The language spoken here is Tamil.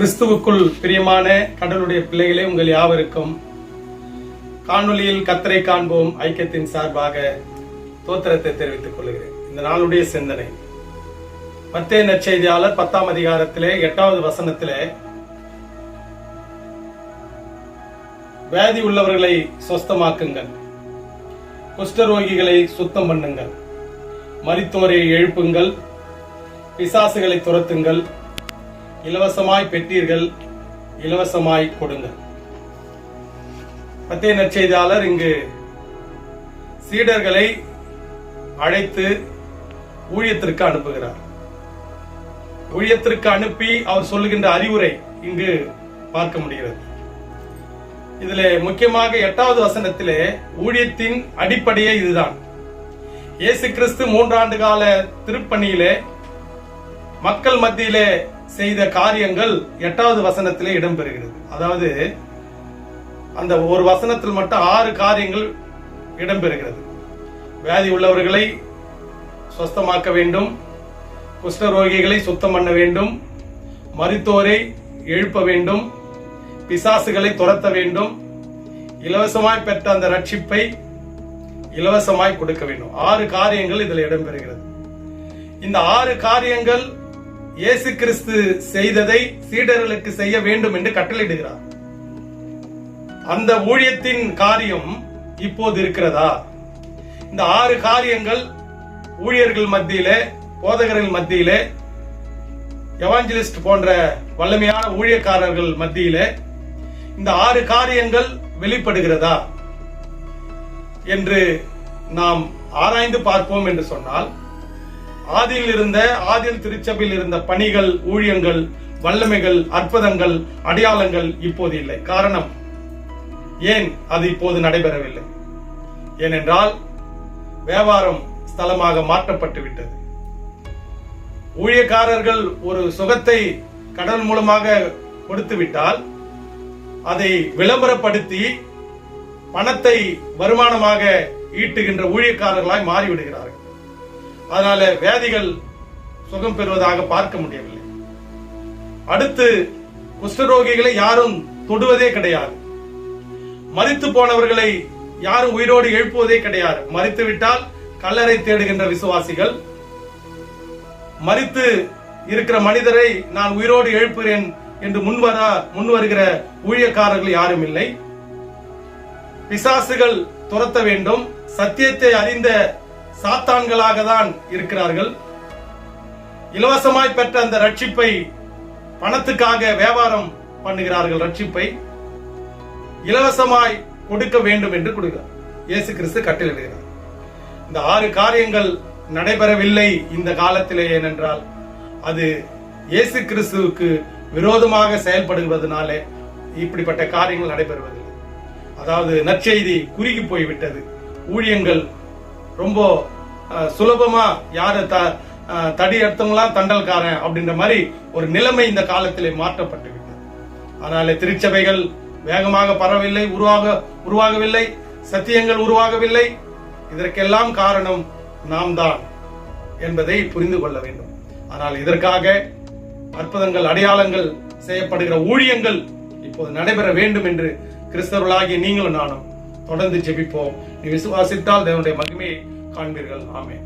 கிறிஸ்துவுக்குள் பிரியமான கடவுளுடைய பிள்ளைகளே உங்கள் யாவருக்கும் காணொலியில் கத்தரை காண்போம் ஐக்கியத்தின் சார்பாக தோத்திரத்தை தெரிவித்துக் கொள்கிறேன். இந்த நாளுடைய சிந்தனை. மத்திய நற்செய்தியாளர் பத்தாம் அதிகாரத்திலே எட்டாவது வசனத்திலே வியாதி உள்ளவர்களை சொஸ்தமாக்குங்கள். குஷ்டரோகிகளை சுத்தம் பண்ணுங்கள். மருத்துவரை எழுப்புங்கள். பிசாசுகளை துரத்துங்கள். இலவசமாய் பெற்றீர்கள் இலவசமாய் கொடுங்கள் மத்திய நற்செய்தியாளர் இங்கு சீடர்களை அழைத்து ஊழியத்திற்கு அனுப்புகிறார். ஊழியத்திற்கு அனுப்பி அவர் சொல்லுகின்ற அறிவுரை இங்கு பார்க்க முடிகிறது. இதுல முக்கியமாக எட்டாவது வசனத்திலே ஊழியத்தின் அடிப்படையே இதுதான். இயேசு கிறிஸ்து மூன்றாண்டு கால திருப்பணியிலே மக்கள் மத்தியிலே செய்த காரியங்கள் எட்டாவது வசனத்திலே இடம்பெறுகிறது. அதாவது அந்த ஒரு வசனத்தில் மட்டும் ஆறு காரியங்கள் இடம்பெறுகிறது. வியாதி உள்ளவர்களை சொஸ்தமாக்க வேண்டும் குஷ்டரோகிகளை சுத்தம் பண்ண வேண்டும் மருத்துவரை எழுப்ப வேண்டும் பிசாசுகளை துரத்த வேண்டும் இலவசமாய் பெற்ற அந்த ரட்சிப்பை இலவசமாய் கொடுக்க வேண்டும். ஆறு காரியங்கள் இதில் இடம்பெறுகிறது. இந்த ஆறு காரியங்கள் இயேசு கிறிஸ்து செய்ததை சீடர்களுக்கு செய்ய வேண்டும் என்று கட்டளையிடுகிறார். அந்த ஊழியத்தின் காரியம் இப்போது இருக்கிறதா? இந்த ஆறு காரியங்கள் ஊழியர்கள் மத்தியிலே போதகர்கள் மத்தியிலே எவாஞ்சலிஸ்ட் போன்ற வல்லமையான ஊழியக்காரர்கள் மத்தியிலே இந்த ஆறு காரியங்கள் வெளிப்படுகிறதா என்று நாம் ஆராய்ந்து பார்ப்போம் என்று சொன்னால் ஆதியில் இருந்த ஆதில் திருச்சபையில் இருந்த பணிகள் ஊழியங்கள் வல்லமைகள் அற்புதங்கள் அடையாளங்கள் இப்போது இல்லை. காரணம் ஏன் அது இப்போது நடைபெறவில்லை? ஏனென்றால் வியாபாரம் ஸ்தலமாக மாற்றப்பட்டு விட்டது. ஊழியக்காரர்கள் ஒரு சுகத்தை கடல் மூலமாக கொடுத்து விட்டால் அதை விளம்பரப்படுத்தி பணத்தை வருமானமாக ஈட்டுகின்ற ஊழியக்காரர்களாய் மாறிவிடுகிறார்கள். அதனால வியாதிகள் சுகம் பெறுவதாக பார்க்க முடியவில்லை. அடுத்து குஷ்டரோகிகளை யாரும் தொடுவதே கிடையாது. மறித்து போனவர்களை யாரும் உயிரோடு எழுப்புவதே கிடையாது. மறித்து விட்டால் கல்லறை தேடுகின்ற விசுவாசிகள் மறித்து இருக்கிற மனிதரை நான் உயிரோடு எழுப்புகிறேன் என்று முன்வர முன் வருகிற ஊழியக்காரர்கள் யாரும் இல்லை. பிசாசுகள் துரத்த வேண்டும். சத்தியத்தை அறிந்த சாத்தான்களாக தான் இருக்கிறார்கள். இலவசமாய் பெற்ற அந்த ரட்சிப்பை பணத்துக்காக வியாபாரம் பண்ணுகிறார்கள் ரட்சிப்பை. இலவசமாய் கொடுக்க வேண்டும் என்று கொடுக்கிறார். இயேசு கிறிஸ்து கட்டளையிடுகிறார் இந்த ஆறு காரியங்கள் நடைபெறவில்லை இந்த காலத்திலே ஏனென்றால் அது இயேசு கிறிஸ்துவுக்கு விரோதமாக செயல்படுவதனாலே இப்படிப்பட்ட காரியங்கள் நடைபெறுவதில்லை. அதாவது நற்செய்தி குறுகி போய்விட்டது. ஊழியங்கள் ரொம்ப சுலபமா யாரு த தடி எடுத்தவங்களாம் தண்டல்காரன் அப்படின்ற மாதிரி ஒரு நிலைமை இந்த காலத்திலே மாற்றப்பட்டு விட்டது அதனால திருச்சபைகள் வேகமாக பரவவில்லை உருவாக உருவாகவில்லை சத்தியங்கள் உருவாகவில்லை. இதற்கெல்லாம் காரணம் நாம் தான் என்பதை புரிந்து கொள்ள வேண்டும். ஆனால் இதற்காக அற்புதங்கள் அடையாளங்கள் செய்யப்படுகிற ஊழியங்கள் இப்போது நடைபெற வேண்டும் என்று கிறிஸ்தவர்களாகிய நீங்களும் நானும் தொடர்ந்து ஜெபிப்போம். நீ விசுவாசித்தால் தேவனுடைய மகிமையை காண்பீர்கள். ஆமே